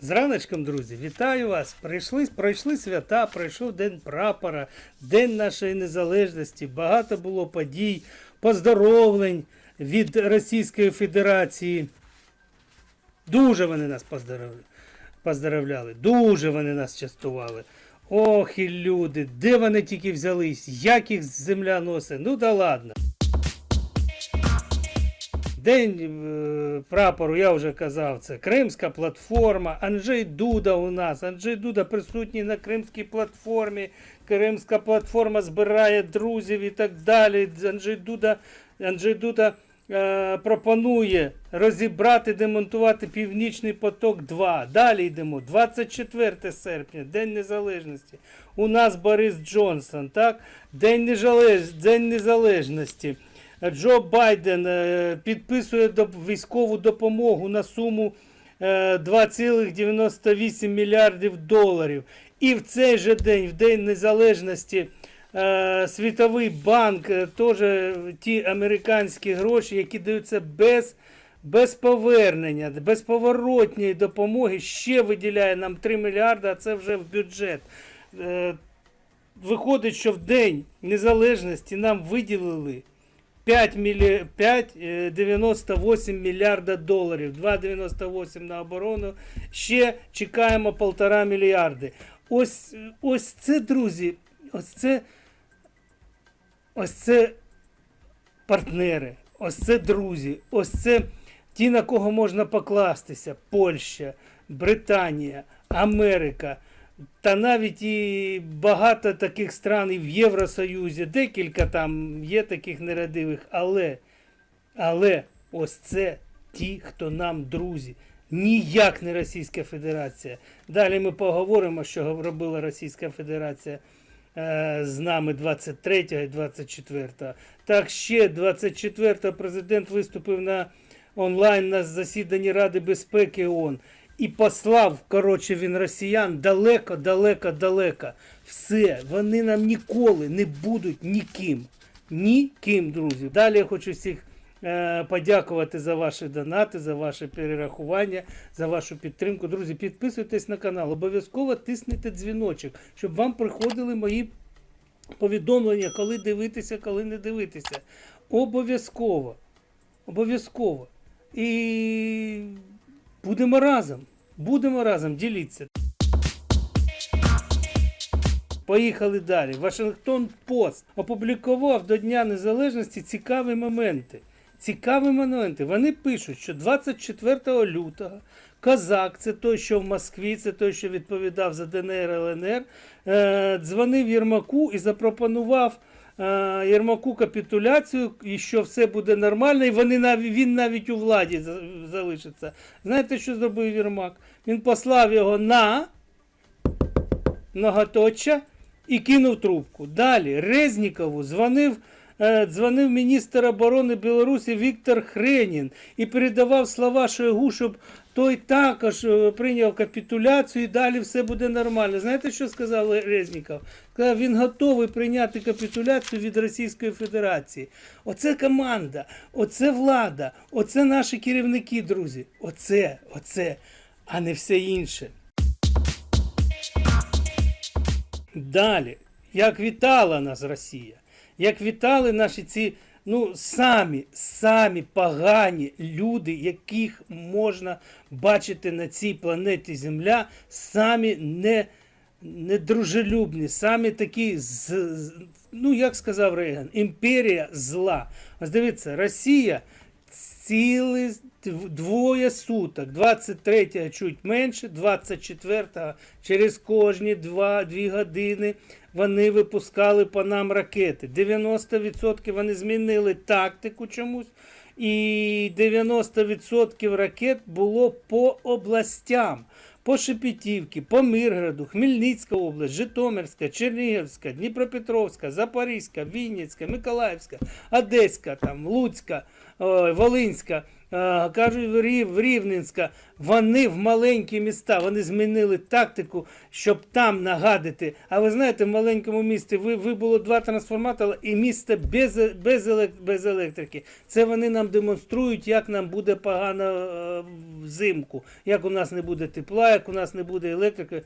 З раночком, друзі, вітаю вас! Прийшли, пройшли свята, пройшов День прапора, День нашої незалежності. Багато було подій, поздоровлень від Російської Федерації. Дуже вони нас поздоровляли. дуже вони нас частували. Ох, і люди, де вони тільки взялись, як їх земля носить. Ну да ладно. День е, прапору, я вже казав, це Кримська платформа. Анджей Дуда у нас. Анджей Дуда присутній на Кримській платформі. Кримська платформа збирає друзів і так далі. Анджей Дуда, Анджей Дуда е, пропонує розібрати, демонтувати Північний поток 2. Далі йдемо. 24 серпня, День Незалежності. У нас Борис Джонсон, так? День, Незалеж... День Незалежності. Джо Байден е, підписує військову допомогу на суму е, 2,98 мільярдів доларів. І в цей же день, в День Незалежності, е, Світовий банк, е, теж ті американські гроші, які даються без, без повернення, безповоротньої допомоги, ще виділяє нам 3 мільярди, а це вже в бюджет. Е, Виходить, що в День Незалежності нам виділили 5 мілі... 5,98 мільярда доларів, 2,98 на оборону. Ще чекаємо 1,5 мільярди. Ось, ось це, друзі, ось це, ось це партнери, ось це друзі, ось це ті, на кого можна покластися: Польща, Британія, Америка. Та навіть і багато таких стран і в Євросоюзі, декілька там є таких нерадивих, але, але ось це ті, хто нам друзі. Ніяк не Російська Федерація. Далі ми поговоримо, що робила Російська Федерація е, з нами 23 і 24. Так ще 24 президент виступив на онлайн на засіданні Ради безпеки ООН і послав, коротше, він росіян далеко, далеко, далеко. Все, вони нам ніколи не будуть ніким. Ніким, друзі. Далі я хочу всіх е, подякувати за ваші донати, за ваше перерахування, за вашу підтримку. Друзі, підписуйтесь на канал, обов'язково тисніть дзвіночок, щоб вам приходили мої повідомлення, коли дивитися, коли не дивитися. Обов'язково. Обов'язково. І будемо разом. Будемо разом, діліться. Поїхали далі. Вашингтон Пост опублікував до Дня Незалежності цікаві моменти. Цікаві моменти. Вони пишуть, що 24 лютого Козак, це той, що в Москві, це той, що відповідав за ДНР ЛНР, е, дзвонив Єрмаку і запропонував Єрмаку капітуляцію, і що все буде нормально, і вони навіть, він навіть у владі залишиться. Знаєте, що зробив Єрмак? Він послав його на многоточчя і кинув трубку. Далі Резнікову дзвонив, е, дзвонив міністр оборони Білорусі Віктор Хренін і передавав слова Шойгу, щоб той також е, прийняв капітуляцію і далі все буде нормально. Знаєте, що сказав Резніков? Сказав, він готовий прийняти капітуляцію від Російської Федерації. Оце команда, оце влада, оце наші керівники, друзі. Оце, оце, а не все інше. Далі, як вітала нас Росія, як вітали наші ці ну, самі, самі погані люди, яких можна бачити на цій планеті Земля, самі не, недружелюбні, самі такі, з, ну як сказав Рейган, імперія зла. Ось дивіться, Росія цілий двоє суток. 23 чуть менше, 24 через кожні 2, 2 години вони випускали по нам ракети. 90% вони змінили тактику чомусь. І 90% ракет було по областям. По Шепетівці, по Мирграду, Хмельницька область, Житомирська, Чернігівська, Дніпропетровська, Запорізька, Вінницька, Миколаївська, Одеська, там, Луцька, Волинська. Кажуть в Рівненська, вони в маленькі міста, вони змінили тактику, щоб там нагадити. А ви знаєте, в маленькому місті ви, ви було два трансформатори і місто без, без, без електрики. Це вони нам демонструють, як нам буде погано е, взимку, як у нас не буде тепла, як у нас не буде електрики.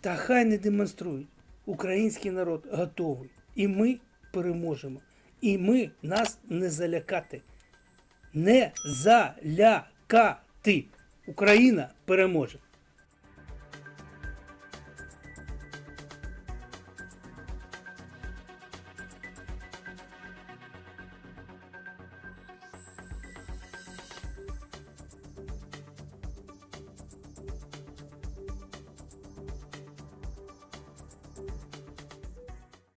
Та хай не демонструють. Український народ готовий. І ми переможемо. І ми нас не залякати. Не залякати. Україна переможе.